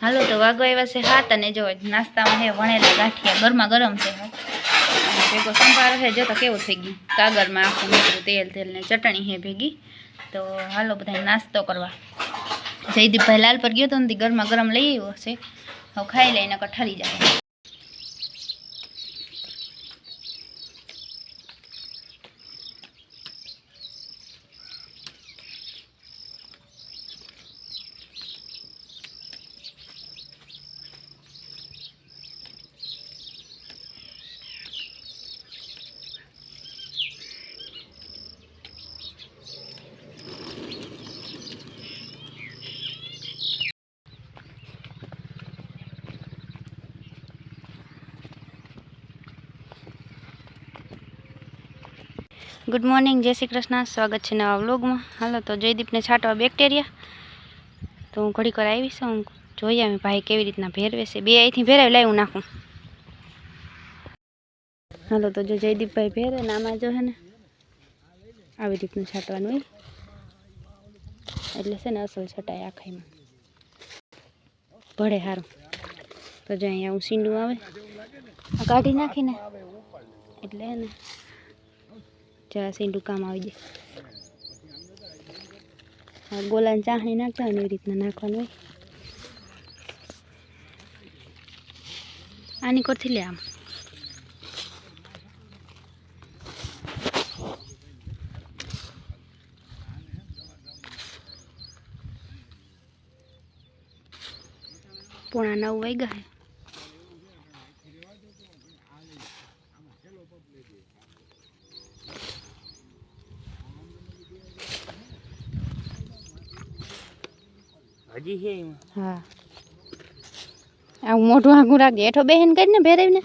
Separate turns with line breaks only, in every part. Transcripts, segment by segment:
હાલો તો વાગો આવ્યા છે હાથ અને જો નાસ્તામાં હે વણેલા ગાંઠિયા ગરમા ગરમ છે અને ભેગો સંભાર છે જો તો કેવું થઈ ગયું કાગળમાં આખું નીકળ્યું તેલ તેલ ને ચટણી હે ભેગી તો હાલો બધા નાસ્તો કરવા જયદીપભાઈ લાલ પર ગયો તો ને ગરમા ગરમ લઈ આવ્યો છે હવે ખાઈ લઈને કઠારી જાય. ગુડ મોર્નિંગ જય શ્રી કૃષ્ણ. સ્વાગત છે નવા વ્લોગમાં. હાલો તો જયદીપને છાંટવા બેક્ટેરિયા. તો હું ઘડીક વાર આવીશ. હું જોઈએ અમે ભાઈ કેવી રીતના ભેરવે છે. બે અહીંથી ભેરાવી લાવી નાખું. હાલો તો જો જયદીપભાઈ ભેરે ને આમાં જો હે ને, આવી રીતનું છાંટવાનું હોય. એટલે છે ને અસલ છટાય આખાઈમાં ભળે સારું તો જો અહીંયા હું સીંડું આવે. કાઢી નાખીને. એટલે ને જરા સીંડું કામ આવી જાય. ગોલાને ચાહણી નાખતા હોય એવી રીતના નાખવાનું હોય. આની કોરથી લે આમ. પોણા નવ વાગ્યા
હજી એમાં.
હા. આવું મોઢું આઘું રાખજે. એઠો બેહેન કરીને ભેરવીને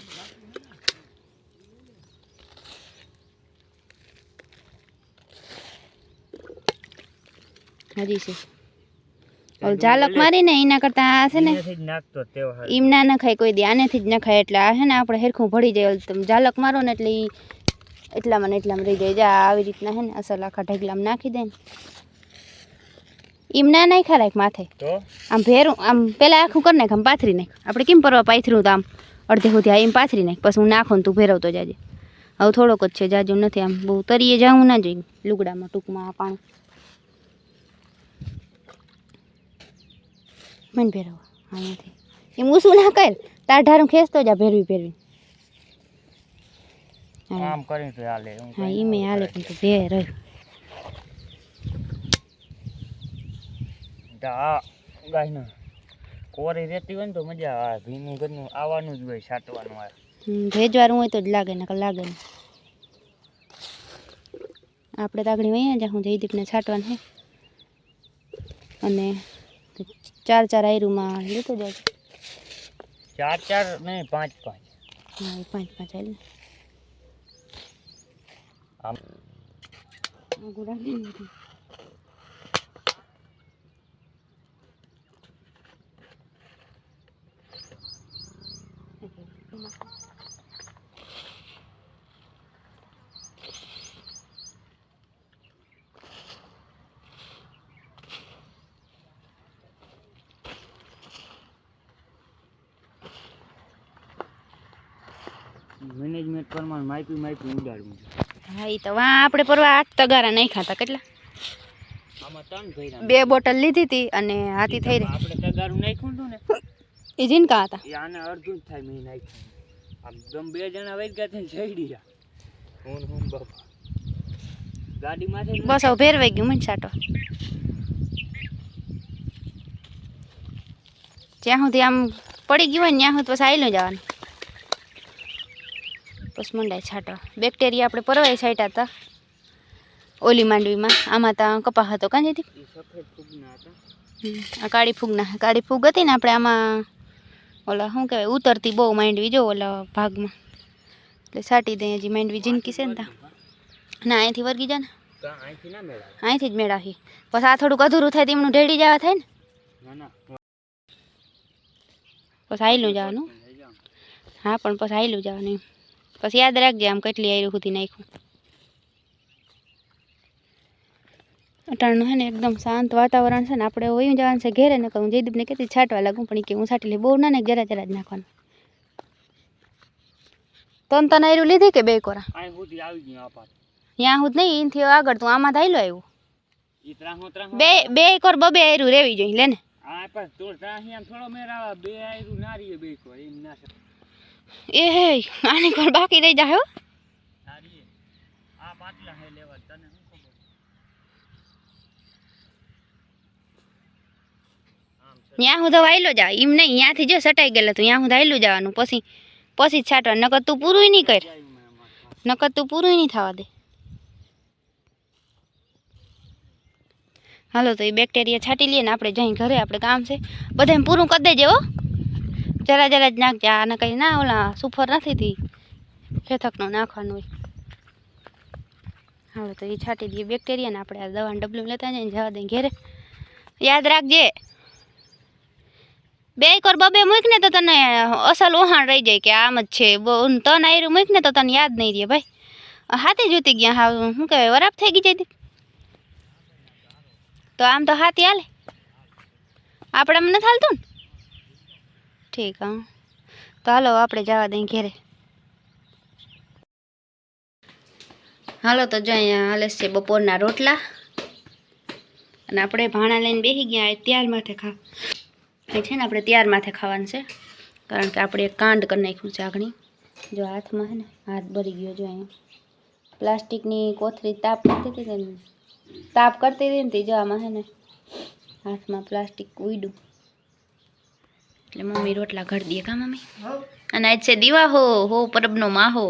હજી છે. ઓલું ઝાલક મારીને એના કરતા આ છે ને. ઈમ ના નખાય કોઈ દી આનેથી જ નખાય. એટલે આ છે ને આપણે હેરખું ભળી જાય. ઓલું તમે ઝાલક મારો ને એટલે એટલામાં ને એટલામાં રહી જાય. જા આવી રીતના છે ને અસલ આખા ઢગલામાં નાખી દે ને. ઈમ ના નાખ્યા રાખ માથે
તો
આમ ભેરું આમ પેલા આખું કરી નાખ આમ પાથરી નાખ આપણે કેમ પરવા પાથર્યું તો આમ અડધે સુધી આ એમ પાથરી નાખ પછી હું નાખું ને તું ભેરવતો જાજે હવે થોડોક જ છે જાજુ નથી આમ બહુ તરીએ જાવું ના જોઈએ લુગડામાં ટૂંકમાં આ પાણી મને ભેરવવા અહીંયાથી એમ ઊસું ના કર તાર ઢારું ખેંચતો જા ભેરવી ભેરવી હા
આમ કરીને તો હાલે હું
હા
કઈ
ઈમે
ન
હાલે
કરાય.
પણ તું ભેર રહ્યું
આ ગાયના કોરી રહેતી હોય ને તો મજા આવે ભીનું ઘરનું આવવાનું જ હોય છાંટવાનું આવે
હમ, ભેજવાળું હોય તો જ લાગે નકર લાગે નહીં આપણે તો આગળ વહીયા જા હું જયદીપને છાંટવાનું હે અને ચાર ચાર આયરુમાં લેતો જાય
ચાર ચાર નહીં પાંચ પાંચ
હા એ પાંચ પાંચ આયરું
આમ
આગળ
મેનેજમેન્ટ પ્રમાણે માઇપી માઇપી ઉડાડવું.
હા એ તો વા આપણે પરવા આઠ તગારા નહીં ખાતા કેટલા?
આમાં ત્રણ ભર્યા
બે બોટલ લીધી હતી અને હાથી થઈ રહી
આપણે તગારું નાખ્યું હતું ને
એ જીનકા હતા.
એ આને અડધું થાય મેં નાખ્યું. આમ દમ બે જણા વહી ગયા થઈને જઈડી ગયા હું હું બાપા? ગાડીમાંથી
બસ હવે ભેરવાઈ ગયું મને સાટો જ્યાં સુધી આમ પડી ગયું હોય ને ત્યાં સુધી પછી આવેલું જવાનું. પછી મંડાય છાંટવા બેક્ટેરિયા આપણે પરવાય છાંટ્યા હતા ઓલી માંડવીમાં આમાં તો કપા હતો કાં જતી
એ સફેદ ફૂગના હતા
આ કાળી ફૂગના કાળી ફૂગ હતી ને આપણે આમાં ઓલા શું કહેવાય ઉતરતી બહુ માંડવી જો ઓલા ભાગમાં એટલે છાંટી દઈએ હજી માંડવી જિંદગી છે ને તા ના અહીંથી વર્ગી જા ને
તો અહીંથી ના મેળાય
અહીંથી જ મેળાવી પછી આ થોડુંક અધૂરું થાય તો એમનું ઢેડી જવા થાય ને
ના ના
પછી હાઈલું જવાનું
લઈ જાઓ.
હા પણ પછી હાઈલું જવાનું એમ. પછી યાદ રાખજે આમ કેટલી આયરું સુધી નાખ્યું. અટાણનું હે ને એકદમ શાંત વાતાવરણ છે ને આપણે વયું જવાનું છે ઘેરે ને કહું જયદીપને કહેતી છાંટવા લાગું પણ કે હું છાંટી લઈ બહુ ના ને જરા જરા જ નાખવાનું. તન તને આયરું લીધી કે બે કોરા. ત્યાં હું નહીં એનથી આગળ તું આમાં ધાયલો આવ્યું. બે બે કોર બબે આયરું રેવી જોઈએ લે ને.
આ પણ થોડો મેરાવા બે આયરું ના રહીએ બે કોર એમ ના.
એ હે આની કોણ બાકી રહી જાય હો.
આ પાટલા હે લેવા તને શું ખબર?
ત્યાં હું તો વાયલો જા એમ નહીં ત્યાંથી જો સટાઈ ગયેલો તું ત્યાં હું હાયલું જવાનું પછી પછી જ છાંટવાનું નકર તું પૂરું નહીં કર. નકર તું પૂરું નહીં થવા દે. હાલો તો એ બેક્ટેરિયા છાંટી લઈએ ને આપણે જઈ ઘરે આપણે કામ છે બધા પૂરું કરી દેજે હો. જરા જરા જ નાખજે આને કંઈ ના ઓલા સુફર નથી થી ખેથકનું નાખવાનું હોય હાલો તો એ છાંટી દઈએ બેક્ટેરિયા ને આપણે આ દવાનું ડબલું લેતા જઈને જવા દઈએ ઘેરે યાદ રાખજે બે કર બબે મૂક ને તો તને અસલ ઓહાણ રહી જાય કે આમ જ છે બહુ તન આયરું મૂક ને તો તને યાદ નહીં રહે ભાઈ હાથે જોતી ગયા હા શું કહેવાય વરાપ થઈ ગઈ જતી તો આમ તો હાથી હાલે આપણે આમ નથી હાલતું ને ઠીક, હા. તો હાલો, આપણે જવા દઈએ ઘેરે. હાલો, તો જો અહીંયા હાલે છે બપોરના રોટલા. અને આપણે ભાણા લઈને બેસી ગયા ત્યાર માથે ખા એ છે ને, આપણે ત્યાર માથે ખાવાનું છે. કારણ કે આપણે કાંડ કરી નાખ્યું છે આગળ. જો હાથમાં છે ને, હાથ ભરી ગયો જો અહીંયા. પ્લાસ્ટિકની કોથળી તાપ કરતી હતી તાપ કરતી હતી ને, તે જો આમાં ને, હાથમાં પ્લાસ્ટિક ઉડ્યું. એટલે મમ્મી રોટલા ઘડી દે કા મમ્મી અને આજ છે દીવા હો હો પરબનો માહો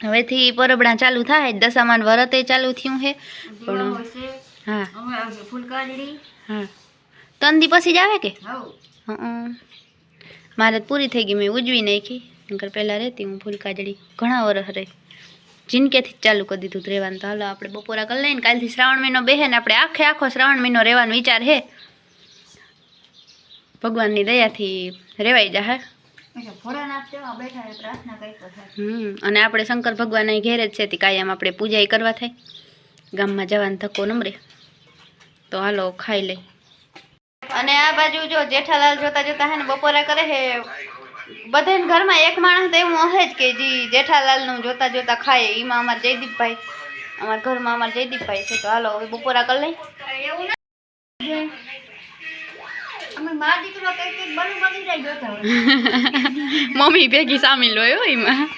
હવેથી પરબડા ચાલુ થાય દશામાન વરતે ચાલુ થયું છે પણ હા હા ત્રણ દી પછી જ આવે કે હં મારે તો પૂરી થઈ ગઈ મેં ઉજવી નાખી નકર પહેલાં રહેતી હું ફૂલ કાજળી ઘણા વરસ રહી જિંદગીથી જ ચાલુ કરી દીધું હતું રહેવાનું તો હાલો આપણે બપોરા કરી લઈને કાલથી શ્રાવણ મહિનો બેહે ને આપણે આખે આખો શ્રાવણ મહિનો રહેવાનો વિચાર છે ભગવાનની દયાથી રેવાઈ જાય હમ અને આપણે શંકર ભગવાન અહીં ઘેરે જ છે કાયમ આપણે પૂજા કરવા થાય. ગામમાં જવાનો ધક્કો નમરે તો હાલો ખાઈ લઈ અને આ બાજુ જો જેઠાલાલ જોતા જોતા હે ને બપોરે કરે છે બધાને ઘરમાં એક માણસ તો એવું હશે જ કે જી જેઠાલાલનું જોતા જોતા ખાય. એમાં અમારા જયદીપભાઈ અમારા ઘરમાં અમારા જયદીપભાઈ છે તો હાલો હવે બપોરા કરી લઈ. મમ્મી ભેગી સામેલ હોય હો એમાં.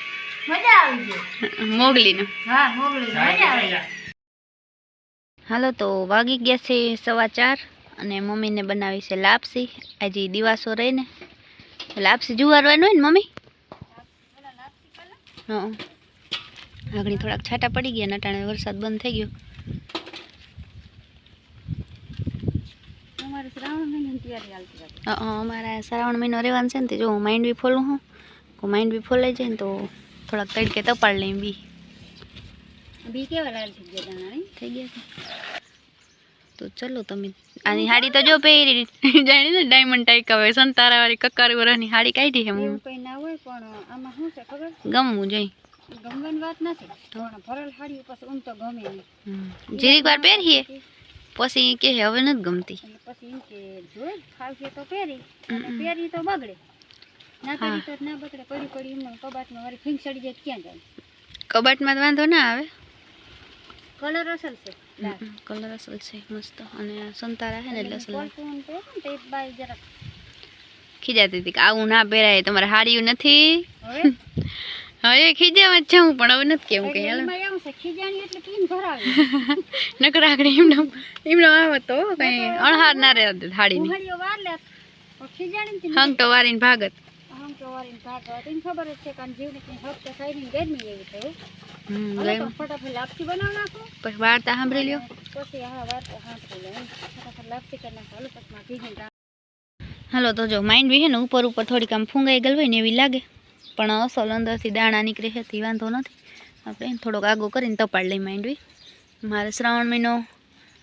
મોગલીનું. હાલો તો વાગી ગયા છે સવા ચાર અને મમ્મીને બનાવી છે લાપસી. આજે દિવાસો રહીને લાપસી જુવારવાનું હોય ને મમ્મી? હા. આગળ થોડાક છાંટા પડી ગયા નટાણે વરસાદ બંધ થઈ ગયો. અમારા શ્રાવણ મહિનો રહેવાનું છે ને તે જો હું માઇન્ડ બી ફોલું હું હું માઇન્ડ બી ફોલાઈ જાય ને તો થોડાક તડકે તપાડ લઈ બી
બી કેવા લાલ થઈ ગયા દાણા
થઈ ગયા છે તો ચલો તમે આની હાડી તો જો પહેરી જાણી ને ડાયમંડ ટાઈક હવે સંતારા વાળી કકારી વરાની હાડી કાઢી છે
એવું
હું
કઈ ના હોય પણ આમાં શું છે ખબર
ગમવું જોઈ
ગમવાની વાત નથી પણ ભરેલ હાડી પછી ઊમ તો ગમે નહીં
જીરીક વાર પહેરીએ પછી કે હવે નથી ગમતી.
પછી એમ કે જો ખાવશે તો પહેરી પહેરી તો બગડે. ના પહેરી તો ના બગડે પડી પડી એમને કબાટમાં વારી ફીંગ સડી જાય ક્યાં જાય?
કબાટમાં વાંધો ના આવે.
કલર અસલ છે
કલર અસલ છે મસ્ત. અને સંતારા છે ને એટલે અસલ
તે બાઈ જરાક.
ખીજાતી હતી કે આવું ના પહેરાય તમારે હાડિયું નથી.
હવે?
હવે ખીજાવા જ જાઉં પણ હવે નથી કેવું કઈ
એટલે
હાલો
એમાં એવું છે ખીજાણી એટલે પીને ભરાવે
નકર આગળ એમને એમને આવે તો કઈ અણહાર ના રહે હાડીની
કુહાડીઓ વાર લે પણ ખીજાણી ને
હંગ તો વારીને ભાગત
આમ તો વારીને ભાગ આવે. એને ખબર જ છે કે આને જીવને કંઈ હક તો થાય નહીં, ગરમી એવી થાય હો.
હમ,
હવે
લઈ
તો ફટાફટ લાપસી બનાવી નાખો
પછી વાર્તા સાંભળી લ્યો
પછી હા વાત હાંસી લે એમ. ફટાફટ લાપસી કરી નાખો હાલો પછી માં ભીગીને રાખ.
હાલો તો જો માઇન્ડ બી છે ને ઉપર ઉપર થોડીક આમ ફૂંગાઈ ગયેલ હોય ને એવી લાગે પણ અસલ અંદરથી દાણા નીકળે છે તે વાંધો નથી આપણે થોડોક આગો કરીને તપાડ લઈ માંડવી. મારે શ્રાવણ મહિનો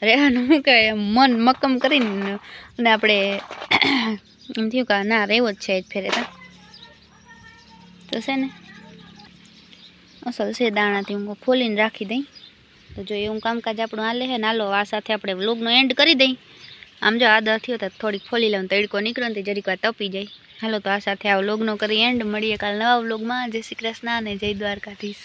રહેવાનું શું કહેવાય મન મક્કમ કરીને અને આપણે એમ થયું કે ના, રહેવો જ છે જ ફેરે તો. છે ને, અસલ છે દાણાથી હું ખોલીને રાખી દઈ. તો જો એવું કામકાજ આપણું હાલે છે ને, હાલો, આ સાથે આપણે વ્લોગનો એન્ડ કરી દઈ. આમ જો આદર થયો તો થોડીક ફોલી લઉં તડકો નીકળો ને જરીક વાર તપી જાય. હાલો તો આ સાથે આ વ્લોગનો કરી એન્ડ મળીએ કાલ નવા વ્લોગમાં જય શ્રી કૃષ્ણ અને જય દ્વારકાધીશ.